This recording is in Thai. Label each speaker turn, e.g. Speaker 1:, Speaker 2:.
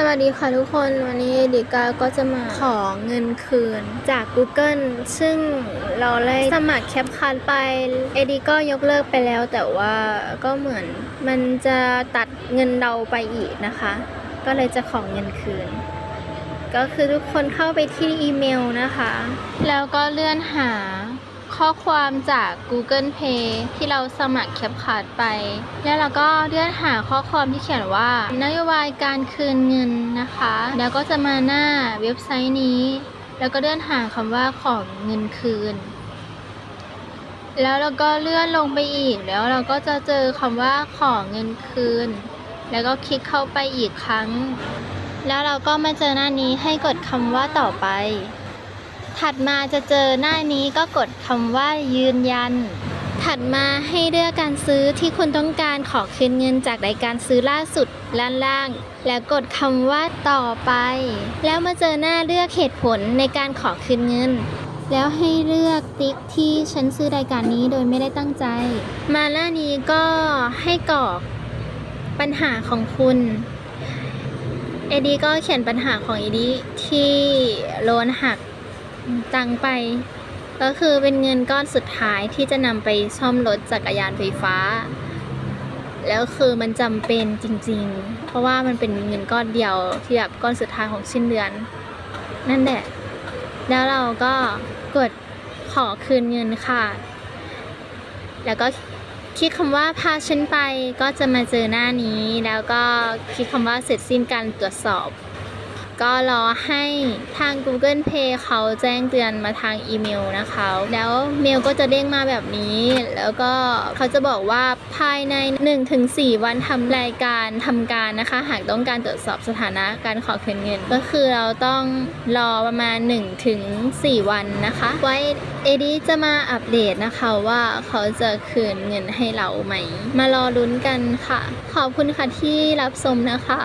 Speaker 1: สวัสดีค่ะทุกคนวันนี้ดิกาก็จะมาขอเงินคืนจาก Google ซึ่งเราได้สมัครแคปคันไปเอดีก็ยกเลิกไปแล้วแต่ว่าก็เหมือนมันจะตัดเงินเราไปอีกนะคะ ก็เลยจะขอเงินคืน ก็คือทุกคนเข้าไปที่อีเมลนะคะ แล้วก็เลื่อนหา ข้อความจาก Google Pay ที่เราสมัครแคปคัดไป แล้วเราก็เลื่อนหาข้อความที่เขียนว่านโยบายการคืนเงินนะคะ แล้วก็จะมาหน้าเว็บไซต์นี้ แล้วก็เลื่อนหาคำว่าของเงินคืน แล้วเราก็เลื่อนลงไปอีกแล้วเราก็จะเจอคำว่าของเงินคืน แล้วก็คลิกเข้าไปอีกครั้ง แล้วเราก็มาเจอหน้านี้ให้กดคำว่าต่อไป ถัดมาจะเจอหน้านี้ก็กดคำว่ายืนยัน ถัดมาให้เลือกการซื้อที่คุณต้องการขอคืนเงินจากรายการซื้อล่าสุดด้านล่าง แล้วกดคำว่าต่อไป แล้วมาเจอหน้าเลือกเหตุผลในการขอคืนเงินแล้วให้เลือกติ๊กที่ฉันซื้อรายการนี้โดยไม่ได้ตั้งใจ มาหน้านี้ก็ให้กรอกปัญหาของคุณ เอดีก็เขียนปัญหาของเอดีที่โลนหัก ตังไป ก็คือเป็นเงินก้อนสุดท้ายที่จะนำไปซ่อมรถจักรยานไฟฟ้า แล้วคือมันจำเป็นจริง ๆ เพราะว่ามันเป็นเงินก้อนเดียวที่แบบก้อนสุดท้ายของสิ้นเดือน นั่นแหละ แล้วเราก็กดขอคืนเงินค่ะ แล้วก็คลิกคำว่าพาฉันไปก็จะมาเจอหน้านี้ แล้วก็คลิกคำว่าเสร็จสิ้นการตรวจสอบ ก็รอให้ทาง Google Pay เขาแจ้งเตือนมาทางอีเมลนะคะ แล้วเมลก็จะเด้งมาแบบนี้ แล้วก็เขาจะบอกว่าภายใน 1-4 วันทำรายการทำการนะคะ หากต้องการตรวจสอบสถานะการขอคืนเงิน ก็คือเราต้องรอประมาณ 1-4 วันนะคะ ไว้เอดีจะมาอัปเดตนะคะว่าเขาจะคืนเงินให้เราไหม มารอลุ้นกันค่ะ ขอบคุณค่ะที่รับชมนะคะ